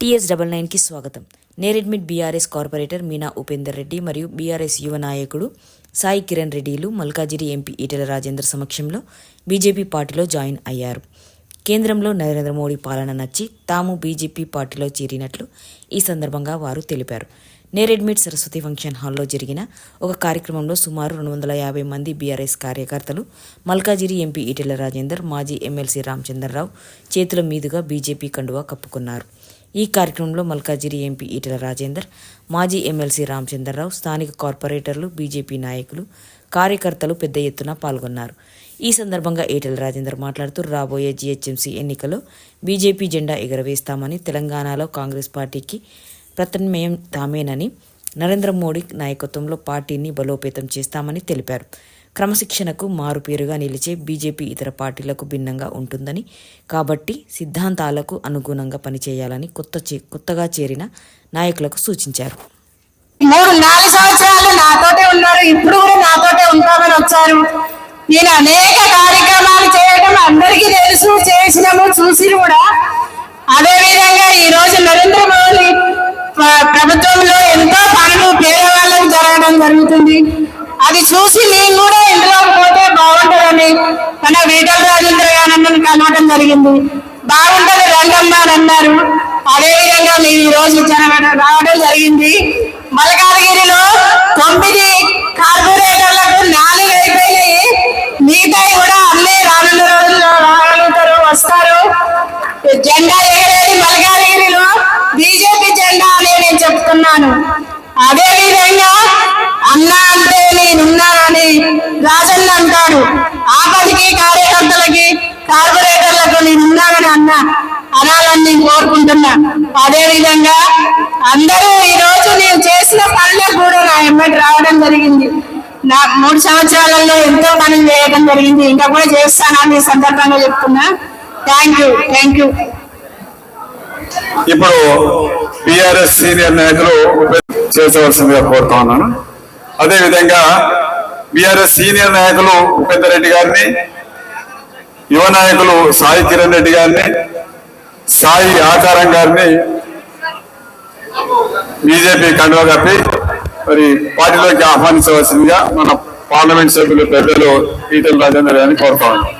TS double నైన్కి స్వాగతం. Neredmet BRS corporator Meena Upender Reddy మరియు బీఆర్ఎస్ యువ నాయకుడు సాయి కిరణ్ రెడ్డిలు మల్కాజిరి ఎంపీ ఈటెల రాజేందర్ సమక్షంలో బీజేపీ పార్టీలో జాయిన్ అయ్యారు. కేంద్రంలో నరేంద్ర మోడీ పాలన నచ్చి తాము బీజేపీ పార్టీలో చేరినట్లు ఈ సందర్భంగా వారు తెలిపారు. నేరెడ్మిట్ సరస్వతి ఫంక్షన్ హాల్లో జరిగిన ఒక కార్యక్రమంలో సుమారు రెండు వందల యాభై మంది బీఆర్ఎస్ కార్యకర్తలు మల్కాజిరి ఎంపీ ఈటెల రాజేందర్ మాజీ ఎమ్మెల్సీ రామచంద్రరావు చేతుల మీదుగా బీజేపీ కండువా కప్పుకున్నారు. ఈ కార్యక్రమంలో మల్కాజిరి ఎంపీ ఈటెల రాజేందర్ మాజీ ఎమ్మెల్సీ రామచంద్రరావు స్థానిక కార్పొరేటర్లు బీజేపీ నాయకులు కార్యకర్తలు పెద్ద ఎత్తున పాల్గొన్నారు. ఈ సందర్భంగా ఈటెల రాజేందర్ మాట్లాడుతూ రాబోయే జీహెచ్ఎంసీ ఎన్నికల్లో బీజేపీ జెండా ఎగురవేస్తామని తెలంగాణలో కాంగ్రెస్ పార్టీకి ప్రత్యామ్నాయం తామేనని నరేంద్ర మోడీ నాయకత్వంలో పార్టీని బలోపేతం చేస్తామని తెలిపారు. క్రమశిక్షణకు మారుపేరుగా నిలిచే బీజేపీ ఇతర పార్టీలకు భిన్నంగా ఉంటుందని కాబట్టి సిద్ధాంతాలకు అనుగుణంగా పనిచేయాలని కొత్త చే- కొత్తగా చేరిన నాయకులకు సూచించారు. మూడు నాలుగు సంవత్సరాలు నాతోటే ఉన్నారు. ఇప్పుడు కూడా నాతోటే ఉంటామని వచ్చారు. నేను అనేక కార్యక్రమాలు చేయడం అందరికీ తెలుసు. చేసినాము చూసి కూడా. అదే విధంగా ఈ రోజు నరేంద్ర మోడీ ప్రభుత్వంలో ఎంతో పనులు పేదవాళ్ళకు జరగడం జరుగుతుంది. అది చూసి నేను కూడా ఇందులో పోతే బాగుంటుందని. మన వీటల రాజేంద్ర గారు కలవడం జరిగింది. బాగుంటది రంగమ్మ అని అన్నారు. అదే విధంగా మేము ఈ రోజు రావడం జరిగింది. మలకాలగిరిలో తొమ్మిది కార్పొరేట్ రాజన్న అంటాడు కార్యకర్తలకి కార్పొరేటర్లకు నేనున్నానని అన్న అనాలని నేను కోరుకుంటున్నా. అదే విధంగా అందరూ ఈ రోజు నేను చేసిన పనులకు కూడా నా ఎమ్మటి రావడం జరిగింది. నా మూడు సంవత్సరాలలో ఎంతో పనులు చేయడం జరిగింది. ఇంకా కూడా చేస్తానని ఈ సందర్భంగా చెప్తున్నా. థ్యాంక్ యూ థ్యాంక్ యూ ఇప్పుడు బిఆర్ఎస్ సీనియర్ నాయకులు చేసవలసిందిగా కోరుతా ఉన్నాను. అదేవిధంగా బీఆర్ఎస్ సీనియర్ నాయకులు ఉపేందర్ రెడ్డి గారిని యువ నాయకులు సాయి కిరణ్ రెడ్డి గారిని సాయి ఆకారం గారిని బీజేపీ కండువ కప్పి మరి పార్టీలోకి ఆహ్వానించవలసిందిగా మన పార్లమెంట్ సభ్యులు పెద్దలు ఈటల రాజేందర్ గారిని కోరుతా ఉన్నాం.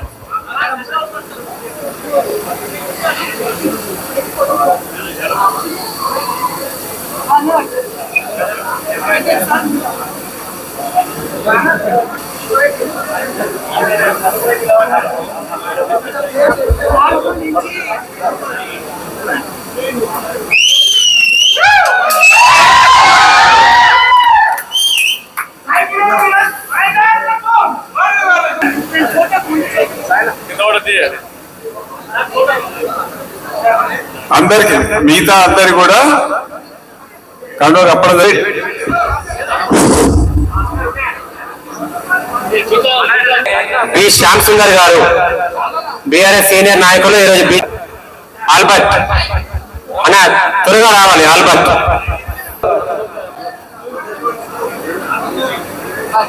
అందరికి మిగతా అందరి కూడా కండోరు అప్పటి బి. శ్యామ్ సుందర్ గారు. బీఆర్ఎస్ సీనియర్ నాయకులు ఈరోజు బి. ఆల్బర్ట్. అన్న త్వరగా రావాలి ఆల్బర్ట్.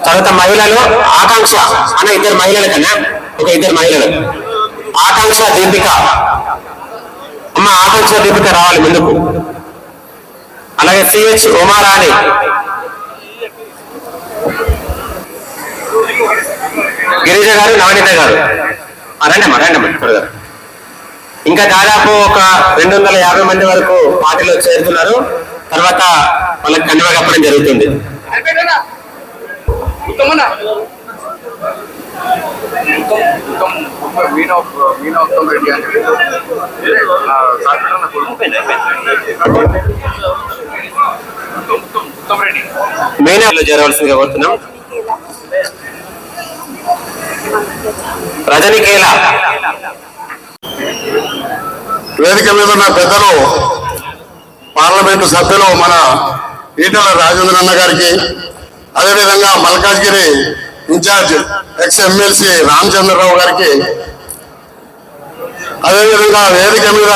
తర్వాత మహిళలు ఆకాంక్ష. అన్న ఇద్దరు మహిళల కన్నా ఒక ఇద్దరు మహిళలు. ఆకాంక్ష దీపిక. అమ్మ ఆకాంక్ష దీపిక రావాలి ముందుకు. అలాగే సిహెచ్ ఉమారాణి. గిరిజ గారు నవనీత గారు. రండమ్మా రండమ్మా త్వరగా. ఇంకా దాదాపు ఒక రెండు వందల యాభై మంది వరకు పార్టీలో చేరుతున్నారు. తర్వాత వాళ్ళకి కండువా కప్పడం జరుగుతుంది. మేనాలో చేరవలసిందిగా కోరుతున్నాం. రజనికేల వేదిక మీద ఉన్న పెద్దలు పార్లమెంటు సభ్యులు మన ఈటల రాజేంద్ర అన్న గారికి అదేవిధంగా Malkajgiri incharge ex MLC Ramachandrarao గారికి అదేవిధంగా వేదిక మీద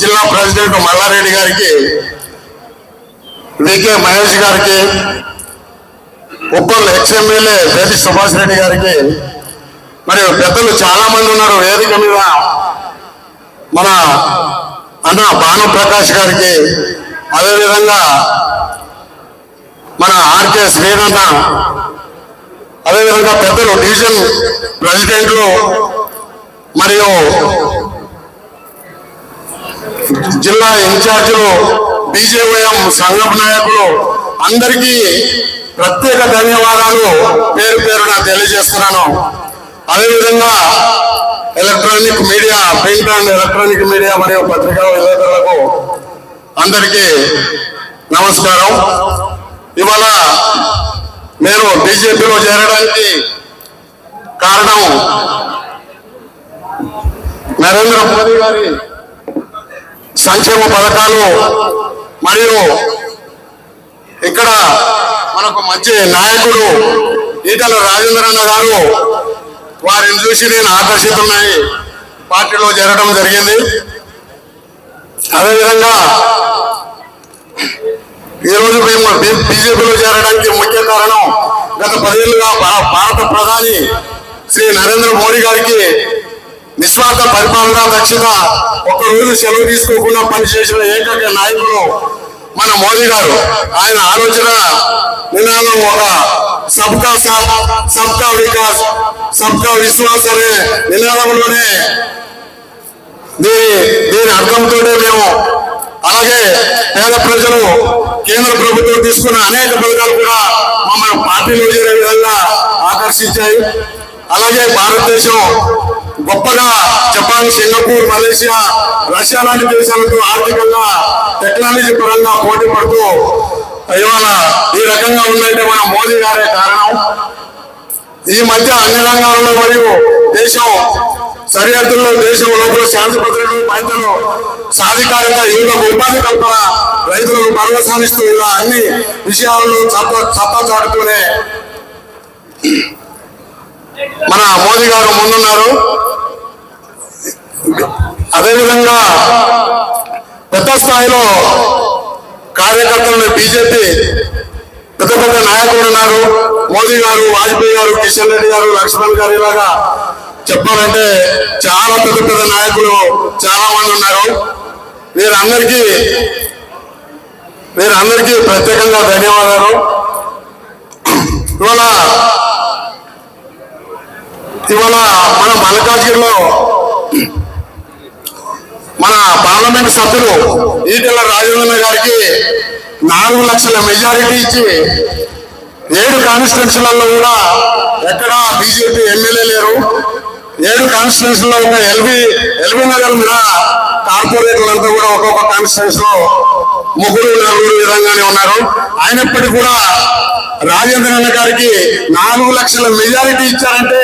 జిల్లా ప్రెసిడెంట్ మల్లారెడ్డి గారికి వికే మహేష్ గారికి ఉప్పల్ ఎక్స్ ఎమ్మెల్యే బేటి సుభాష్ రెడ్డి గారికి మరియు పెద్దలు చాలా మంది ఉన్నారు వేదిక మీద. మన అన్న భానుప్రకాష్ గారికి అదేవిధంగా మన ఆర్కే శ్రీరన్న అదేవిధంగా పెద్దలు డివిజన్ ప్రెసిడెంట్లు మరియు జిల్లా ఇన్ఛార్జీలు బీజేవైఎం సంఘం నాయకులు అందరికీ ప్రత్యేక ధన్యవాదాలు. పేరు పేరున తెలియజేస్తున్నాను. అదేవిధంగా electronic media print and electronic media మరియు పత్రికా విలేకరులకు అందరికీ నమస్కారం. ఇవాళ నేను బీజేపీలో చేరడానికి కారణం నరేంద్ర మోదీ గారి సంక్షేమ పథకాలు మరియు ఇక్కడ మనకు మంచి నాయకుడు ఈటల రాజేంద్రన్న గారు వారిని చూసి నేను ఆకర్షితమై పార్టీలో చేరడం జరిగింది. అదేవిధంగా ఈరోజు మేము బీజేపీలో చేరడానికి ముఖ్య కారణం గత పదేళ్ళుగా భా- భారత ప్రధాని శ్రీ నరేంద్ర మోడీ గారికి నిస్వార్థ పరిపాలన దక్షిణ ఒక రోజు సెలవు తీసుకోకుండా పనిచేసిన ఏకైక నాయకుడు మన మోదీ గారు. ఆయన ఆలోచన నినాదం ఒక సబ్కా సాథ్ సబ్కా వికాస్ సబ్కా విశ్వాస్ అనే నినాదంలోనే దీని దీని అర్థంతో మేము అలాగే పేద ప్రజలు కేంద్ర ప్రభుత్వం తీసుకున్న అనేక పథకాలు కూడా మమ్మల్ని పార్టీలో చేరే విధంగా ఆకర్షించాయి. అలాగే భారతదేశం గొప్పగా జపాన్ సింగపూర్ మలేషియా రష్యా లాంటి దేశాలతో ఆర్థికంగా టెక్నాలజీ పరంగా పోటీ పడుతూ ఇవాళ ఈ రకంగా ఉందంటే మన మోదీ గారే కారణం. ఈ మధ్య అన్ని రంగాల్లో మరియు దేశం సరిహద్దుల్లో దేశం లోపల శాంతి భద్రతలు మహిళలు సాధికారంగా యువతకు ఉపాధి కల్పన రైతులకు పర్వసానిస్తూ ఇలా అన్ని విషయాలను చప్ప చప్పచాడుతూనే మన మోదీ గారు ముందున్నారు. అదేవిధంగా పెద్ద స్థాయిలో కార్యకర్తలను బీజేపీ పెద్ద పెద్ద నాయకులు ఉన్నారు. మోదీ గారు వాజ్పేయి గారు కిషన్ రెడ్డి గారు లక్ష్మణ్ గారు ఇలాగా చెప్పాలంటే చాలా పెద్ద పెద్ద నాయకులు చాలా మంది ఉన్నారు. వీరందరికీ వీరందరికీ ప్రత్యేకంగా ధన్యవాదాలు. ఇవాళ ఇవాళ మన మల్కాజ్గిరిలో మన పార్లమెంట్ సభ్యులు ఈటెల రాజేంద్ర గారికి నాలుగు లక్షల మెజారిటీ ఇచ్చి ఏడు కాన్స్టిట్యూన్సీలలో కూడా ఎక్కడా బీజేపీ ఎమ్మెల్యే లేరు. ఏడు కాన్స్టిట్యూన్సీలో ఉన్న ఎల్బీ ఎల్బీ నగర్ మీద కార్పొరేటర్లంతా కూడా ఒక్కొక్క కాన్స్టిట్యూన్స్లో ముగ్గురు నలుగురు విధంగానే ఉన్నారు. అయినప్పటికీ కూడా రాజేంద్ర అన్న గారికి నాలుగు లక్షల మెజారిటీ ఇచ్చారంటే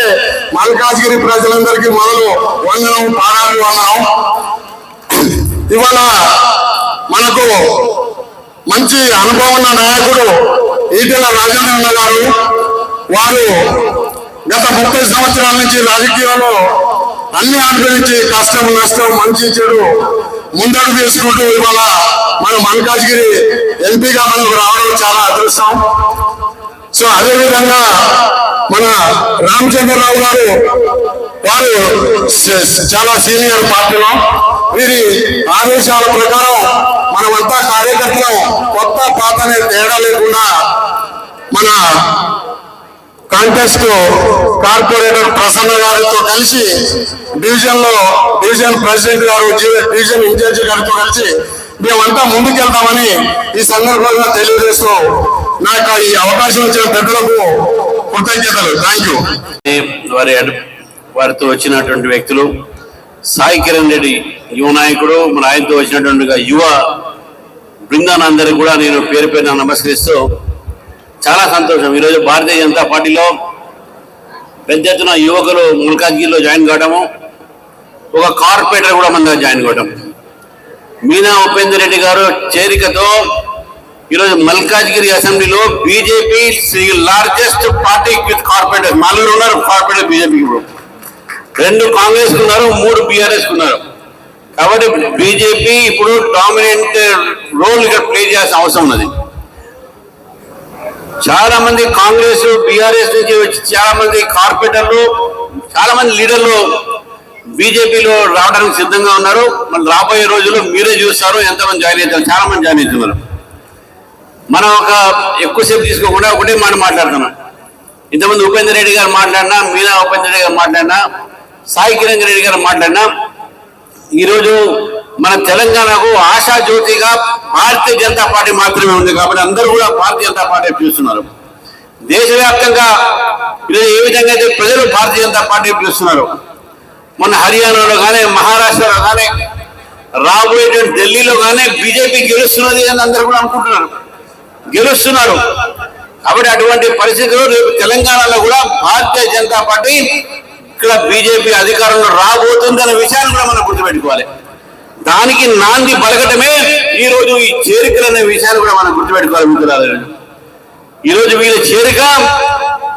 మల్కాజ్గిరి ప్రజలందరికీ మొదలు వందనం పారాలు వందనం. ఇవాళ మనకు మంచి అనుభవం ఉన్న నాయకుడు ఈటెల రాజేంద్రన్న గారు వారు గత ముప్పై సంవత్సరాల నుంచి రాజకీయాల్లో అన్ని అనుభవించి కష్టం నష్టం మంచి చెడు ముందడుగు తీసుకుంటూ ఇవాళ మన మల్కాజ్గిరి ఎంపీగా మనకు రావడం చాలా అదృష్టం. సో అదేవిధంగా మన రామచంద్రరావు గారు వారు చాలా సీనియర్ పార్టీలో వీరి ఆదేశాల ప్రకారం మనమంతా కార్యకర్తలు. కొత్త పాత అనే తేడా లేకుండా మన కాంటెస్ట్ కార్పొరేటర్ ప్రసన్న గారితో కలిసి డివిజన్లో డివిజన్ ప్రెసిడెంట్ గారు డివిజన్ ఇన్ఛార్జ్ గారితో కలిసి మేమంతా ముందుకెళ్తామని ఈ సందర్భంగా తెలియజేస్తూ నాకు ఈ అవకాశం ఇచ్చిన పెద్దలకు కృతజ్ఞతలు. థ్యాంక్ యూ వారి వారితో వచ్చినటువంటి వ్యక్తులు సాయి కిరణ్ రెడ్డి యువ నాయకుడు మన ఆయనతో వచ్చినటువంటి యువ బృందానందరికి కూడా నేను పేరు పేరున నమస్కరిస్తూ చాలా సంతోషం. ఈరోజు భారతీయ జనతా పార్టీలో పెద్ద ఎత్తున యువకులు ముల్కాజ్గిరిలో జాయిన్ కావడము ఒక కార్పొరేటర్ కూడా మన జాయిన్ కావడం మీనా ఉపేందర్ రెడ్డి గారు చేరికతో ఈరోజు మల్కాజ్గిరి అసెంబ్లీలో BJP largest party with corporator నలుగురు ఉన్నారు కార్పొరేటర్ బీజేపీ ఇప్పుడు. రెండు కాంగ్రెస్ ఉన్నారు మూడు బీఆర్ఎస్ ఉన్నారు కాబట్టి బీజేపీ ఇప్పుడు డామినెంట్ రోల్ ఇక్కడ ప్లే చేయాల్సిన అవసరం ఉన్నది. చాలా మంది కాంగ్రెస్ బీఆర్ఎస్ నుంచి వచ్చి చాలా మంది కార్పొరేటర్లు చాలా మంది లీడర్లు బీజేపీలో రావడానికి సిద్ధంగా ఉన్నారు. మళ్ళీ రాబోయే రోజుల్లో మీరే చూస్తారు ఎంతమంది జాయిన్ అవుతారు చాలా మంది జాయిన్ అవుతున్నారు. మనం ఒక ఎక్కువసేపు తీసుకోకుండా ఒకటే మాట మాట్లాడుతున్నాం. ఇంతమంది ఉపేందర్ రెడ్డి గారు మాట్లాడినా మీనా ఉపేందర్ రెడ్డి గారు మాట్లాడినా సాయి కిరణ్ రెడ్డి గారు మాట్లాడినా ఈరోజు మన తెలంగాణకు ఆశా జ్యోతిగా భారతీయ జనతా పార్టీ మాత్రమే ఉంది కాబట్టి అందరూ కూడా భారతీయ జనతా పార్టీ పిలుస్తున్నారు దేశవ్యాప్తంగా ఈరోజు ఏ విధంగా అయితే ప్రజలు భారతీయ జనతా పార్టీ పిలుస్తున్నారు మొన్న హర్యానాలో కానీ మహారాష్ట్రలో కానీ రాబోయేటువంటి ఢిల్లీలో కానీ బీజేపీ గెలుస్తున్నది అని అందరూ కూడా అనుకుంటున్నారు. గెలుస్తున్నారు. కాబట్టి అటువంటి పరిస్థితులు రేపు తెలంగాణలో కూడా భారతీయ జనతా పార్టీ ఇక్కడ బీజేపీ అధికారంలో రాబోతుందనే విషయాన్ని కూడా మనం గుర్తుపెట్టుకోవాలి. దానికి నాంది పలకటమే ఈరోజు ఈ చేరికలు అనే విషయాన్ని కూడా మనం గుర్తుపెట్టుకోవాలి మిత్రులారా. ఈరోజు వీళ్ళ చేరిక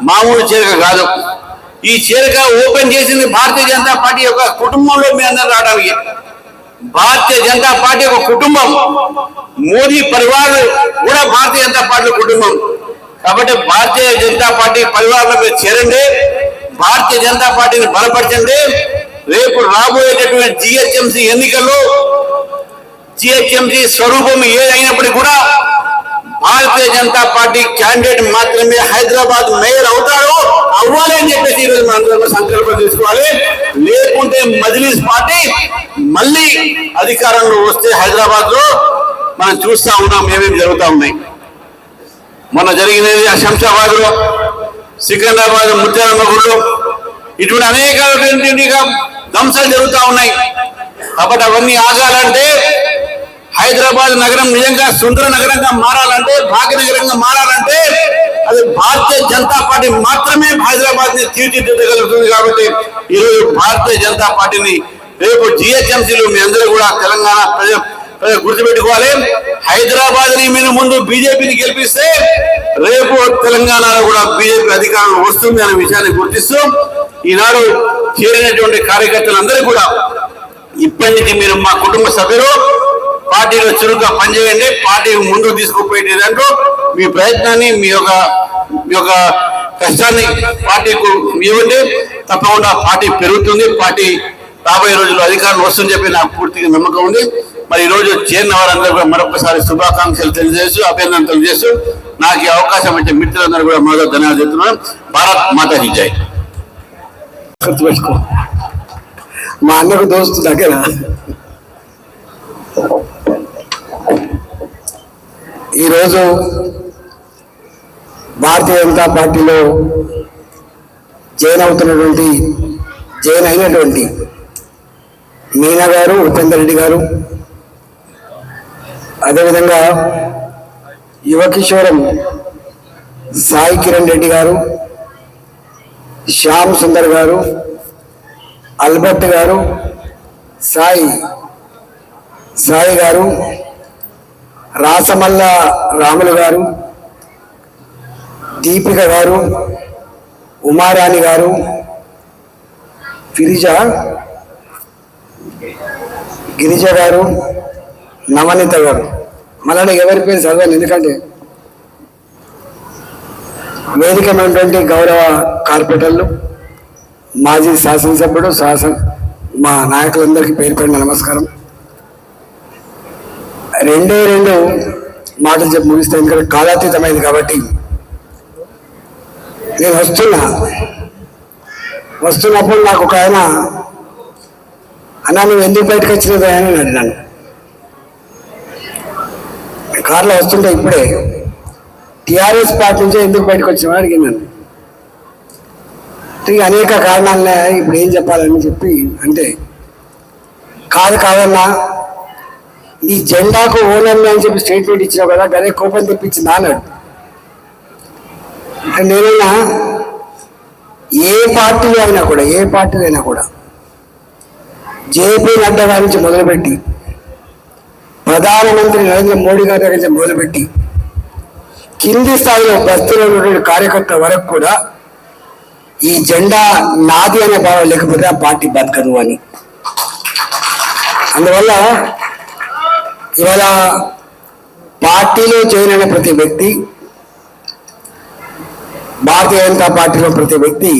మామూలు చేరిక కాదు. ఈ చేరిక ఓపెన్ చేసింది భారతీయ జనతా పార్టీ యొక్క కుటుంబంలో మీ అందరూ రావడానికి. భారతీయ జనతా పార్టీ ఒక కుటుంబం మోదీ పరివార్ కూడా భారతీయ జనతా పార్టీ కుటుంబం. కాబట్టి భారతీయ జనతా పార్టీ పరివారంలో మీరు చేరండి. భారతీయ జనతా పార్టీని బలపరచండి రేపు రాబోయేటటువంటి జిహెచ్ఎంసీ ఎన్నికల్లో జిహెచ్ఎంసీ స్వరూపం ఏదైనప్పటికీ కూడా భారతీయ జనతా పార్టీ క్యాండిడేట్ మాత్రమే హైదరాబాద్ మేయర్ అవుతాడు. అవ్వాలి అని చెప్పేసి ఈరోజు మనందరం సంకల్పం తీసుకోవాలి లేకుంటే మజ్లిస్ పార్టీ మళ్ళీ అధికారంలో వస్తే హైదరాబాద్లో మనం చూస్తా ఉన్నాం ఏమేమి జరుగుతా ఉన్నాయి. మొన్న జరిగినది ఆ శంషాబాద్లో సికింద్రాబాద్ ముత్యాలమ్మగుడిలో ఇటువంటి అనేక ధ్వంసాలు జరుగుతూ ఉన్నాయి. కాబట్టి అవన్నీ ఆగాలంటే హైదరాబాద్ నగరం నిజంగా సుందర నగరంగా మారాలంటే భాగ్యనగరంగా మారాలంటే అది భారతీయ జనతా పార్టీ మాత్రమే హైదరాబాద్ని తీర్చిదిద్దగలుగుతుంది కాబట్టి ఈరోజు భారతీయ జనతా పార్టీని రేపు జిహెచ్ఎంసీలు మీ అందరూ కూడా తెలంగాణ ప్రజలు గుర్తుపెట్టుకోవాలి. హైదరాబాద్ని మీరు ముందు బీజేపీని గెలిపిస్తే రేపు తెలంగాణలో కూడా బీజేపీ అధికారం వస్తుంది అనే విషయాన్ని గుర్తిస్తూ ఈనాడు చేరినటువంటి కార్యకర్తలందరూ కూడా ఇప్పటి నుంచి మీరు మా కుటుంబ సభ్యులు పార్టీలో చురుగ్గా పనిచేయండి పార్టీ ముందుకు తీసుకుపోయే దాంట్లో మీ ప్రయత్నాన్ని మీ యొక్క మీ యొక్క కష్టాన్ని పార్టీకు ఇవ్వండి. తప్పకుండా పార్టీ పెరుగుతుంది పార్టీ రాబోయే రోజుల్లో అధికారం వస్తుందని చెప్పి నాకు పూర్తిగా నమ్మకం ఉంది. మరి ఈ రోజు చేరిన వారందరూ కూడా మరొకసారి శుభాకాంక్షలు తెలియజేస్తూ అభినందనలు చేస్తూ నాకు ఈ అవకాశం ఇచ్చే మిత్రులందరూ కూడా మరో ధన్యవాదాలు చెప్తున్నాను. భారత్ మాతాజీ జై. గుర్తుపెట్టుకో. మా అన్నకు దోస్తు దగ్గర. ఈరోజు భారతీయ జనతా పార్టీలో జైన్ అవుతున్నటువంటి జైన్ అయినటువంటి మీనా గారు ఉపేందర్ రెడ్డి గారు అదేవిధంగా యువకిశోరం సాయి కిరణ్ రెడ్డి గారు శ్యామ్ సుందర్ గారు అల్బర్ట్ గారు సాయి సాయి గారు రాసమల్ల రాములు గారు దీపిక గారు ఉమారాణి గారు ఫిరిజ గిరిజ గారు నవనీత గారు. మళ్ళీ ఎవరి పేరు చదవాలి? ఎందుకంటే వేదికమైనటువంటి గౌరవ కార్పొరేటర్లు మాజీ శాసనసభ్యుడు శాసన మా నాయకులందరికీ పేరు పడిన నమస్కారం. రెండే రెండు మాటలు చెప్పి ముగిస్తాను ఎందుకంటే కాలాతీతమైంది కాబట్టి. నేను వస్తున్నా. వస్తున్నప్పుడు నాకు ఒక ఆయన అన్నా నువ్వు ఎందుకు బయటకు వచ్చినది అని అడిగాను. కార్లో వస్తుంటే ఇప్పుడే టిఆర్ఎస్ పార్టీ నుంచే ఎందుకు బయటకు వచ్చినావు అడిగినాను ఇక అనేక కారణాలనే ఇప్పుడు ఏం చెప్పాలని చెప్పి అంటే కాదు కాదన్నా ఈ జెండాకు ఓనర్ని అని చెప్పి స్టేట్మెంట్ ఇచ్చినావు కదా గదే కోపం తెప్పించింది అన్నాడు. అంటే నేనైనా ఏ పార్టీలో అయినా కూడా ఏ పార్టీలో అయినా కూడా జేపీ నడ్డా గారి నుంచి మొదలుపెట్టి ప్రధానమంత్రి నరేంద్ర మోడీ గారి దగ్గర నుంచి మొదలుపెట్టి కింది స్థాయిలో బస్తీలో ఉన్నటువంటి కార్యకర్త వరకు కూడా ఈ జెండా నాది అనే భావం లేకపోతే ఆ పార్టీ బతకదు అని. అందువల్ల ఇవాళ పార్టీలో జాయిన్ అయిన ప్రతి వ్యక్తి భారతీయ జనతా పార్టీలో ప్రతి వ్యక్తి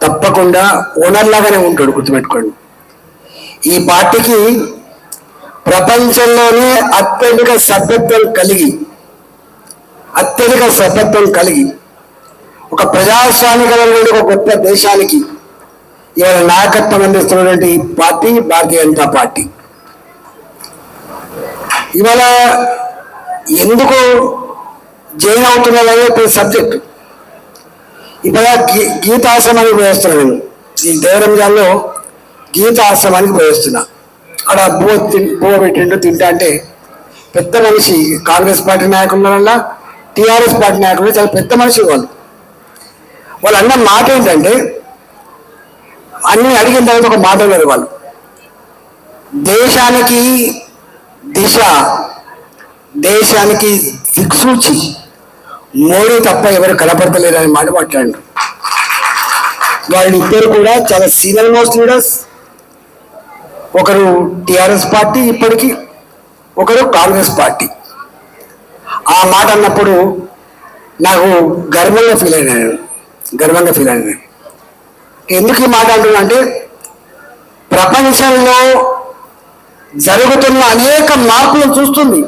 తప్పకుండా ఓనర్ లాగానే ఉంటాడు గుర్తుపెట్టుకోండి. ఈ పార్టీకి ప్రపంచంలోనే అత్యధిక సభ్యత్వం కలిగి అత్యధిక సభ్యత్వం కలిగి ఒక ప్రజాస్వామికమైనటువంటి ఒక గొప్ప దేశానికి ఇవాళ నాయకత్వం అందిస్తున్నటువంటి పార్టీ భారతీయ జనతా పార్టీ. ఇవాళ ఎందుకు జైన్ అవుతున్నది సబ్జెక్ట్. ఇవాళ గీ గీతాశ్రమానికి పోయేస్తున్నాను నేను. ఈ దేవరంజాల్లో గీతాశ్రమానికి పోయేస్తున్నా. అక్కడ బో తి పెట్టిండు తింటా అంటే పెద్ద మనిషి కాంగ్రెస్ పార్టీ నాయకుల వల్ల టీఆర్ఎస్ పార్టీ నాయకులు చాలా పెద్ద మనిషి వాళ్ళు. వాళ్ళు అన్న మాట ఏంటంటే అన్ని అడిగిన తర్వాత ఒక మాట లేదు వాళ్ళు. దేశానికి దిశ దేశానికి దిక్సూచి మోడీ తప్ప ఎవరు కనపడతలేరు అనే మాట మాట్లాడారు వాళ్ళిద్దరు కూడా చాలా సీనియర్ మోస్ట్ లీడర్స్ ఒకరు టిఆర్ఎస్ పార్టీ ఇప్పటికీ ఒకరు కాంగ్రెస్ పార్టీ. ఆ మాట అన్నప్పుడు నాకు గర్వంగా ఫీల్ అయినాను గర్వంగా ఫీల్ అయినాను ఎందుకు ఈ మాట అంటున్నా అంటే ప్రపంచంలో జరుగుతున్న అనేక మార్పులను చూస్తుంది.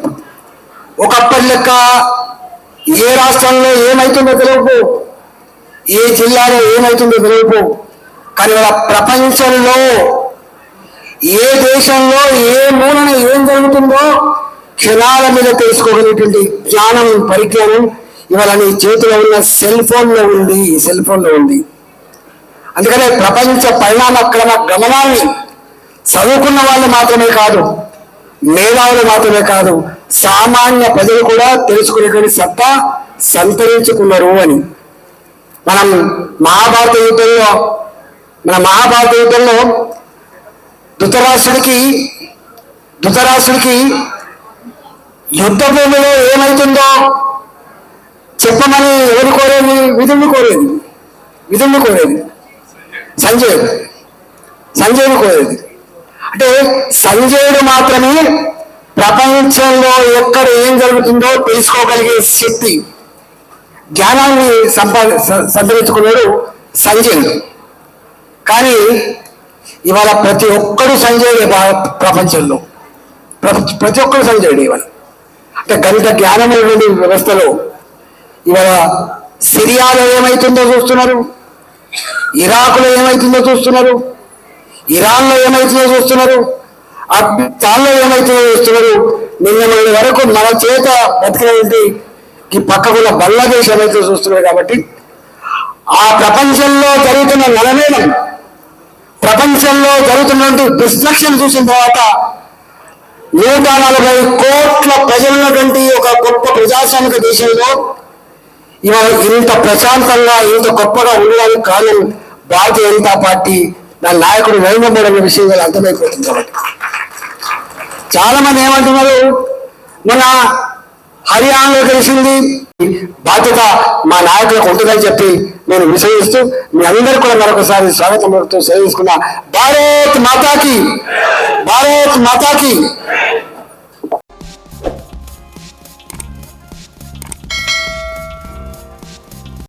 ఒకప్పటి లెక్క ఏ రాష్ట్రంలో ఏమైతుందో తెలియదు ఏ జిల్లాలో ఏమవుతుందో తెలియదు కానీ ప్రపంచంలో ఏ దేశంలో ఏ మూలన ఏం జరుగుతుందో క్షణాల మీద తెలుసుకోగలిగినటువంటి జ్ఞానం పరిజ్ఞానం ఇవాళ నీ చేతిలో ఉన్న సెల్ ఫోన్లో ఉంది సెల్ ఫోన్లో ఉంది. అందుకనే ప్రపంచ పరిణామ క్రమ గమనాన్ని చదువుకున్న వాళ్ళు మాత్రమే కాదు మేధావులు మాత్రమే కాదు సామాన్య ప్రజలు కూడా తెలుసుకునేటువంటి సత్తా సంతరించుకున్నారు అని. మనం మహాభారత యుద్ధంలో మన మహాభారత యుద్ధంలో ధృతరాష్ట్రుడికి ధృతరాష్ట్రుడికి యుద్ధ భూమిలో ఏమవుతుందో చెప్పమని ఎవరు కోరేది? విధుల్ని కోరేది. విధుల్ని కోరేది. సంజయుడు సంజయుడు కోరేది. అంటే సంజయుడు మాత్రమే ప్రపంచంలో ఎక్కడ ఏం జరుగుతుందో తెలుసుకోగలిగే శక్తి జ్ఞానాన్ని సంపా సంతరించుకున్నాడు సంజయుడు. కానీ ఇవాళ ప్రతి ఒక్కడు సంజయుడే ప్రపంచంలో. ప్రపంచ- ప్రతి ఒక్కడు సంజయుడు ఇవాళ. అంటే గణిత జ్ఞానమైనటువంటి వ్యవస్థలో ఇవాళ సిరియాలో ఏమైతుందో చూస్తున్నారు? ఇరాకులో ఏమైతుందో చూస్తున్నారు? ఇరాన్లో ఏమైతుందో చూస్తున్నారు? అఫ్ఘాన్లో ఏమైతుందో చూస్తున్నారు? నిన్న మొన్నటి వరకు మన చేత బతికినటువంటి ఈ పక్కకున్న బంగ్లాదేశ్ ఏమైతే చూస్తున్నారు కాబట్టి ఆ ప్రపంచంలో జరుగుతున్న నలమేనం ప్రపంచంలో జరుగుతున్నటువంటి డిస్ట్రక్షన్ చూసిన తర్వాత నూట నలభై కోట్ల ప్రజలున్నటువంటి ఒక గొప్ప ప్రజాస్వామిక దేశంలో ఇవాళ ఇంత ప్రశాంతంగా ఇంత గొప్పగా ఉండడానికి కారణం భారతీయ జనతా పార్టీ నా నాయకుడు నరేంద్ర మోడీ అనే విషయం వాళ్ళు అర్థమైపోతుంది కాబట్టి. చాలా మంది ఏమంటున్నారు? మన హర్యానాలో గెలిచింది బాధ్యత మా నాయకులకు ఉంటుందని చెప్పి నేను విషయిస్తూ మీ అందరూ కూడా మరొకసారి స్వాగతం పలుకుతూ సేవించుకున్న భారత్ మాతాకి భారత్ మాతాకి.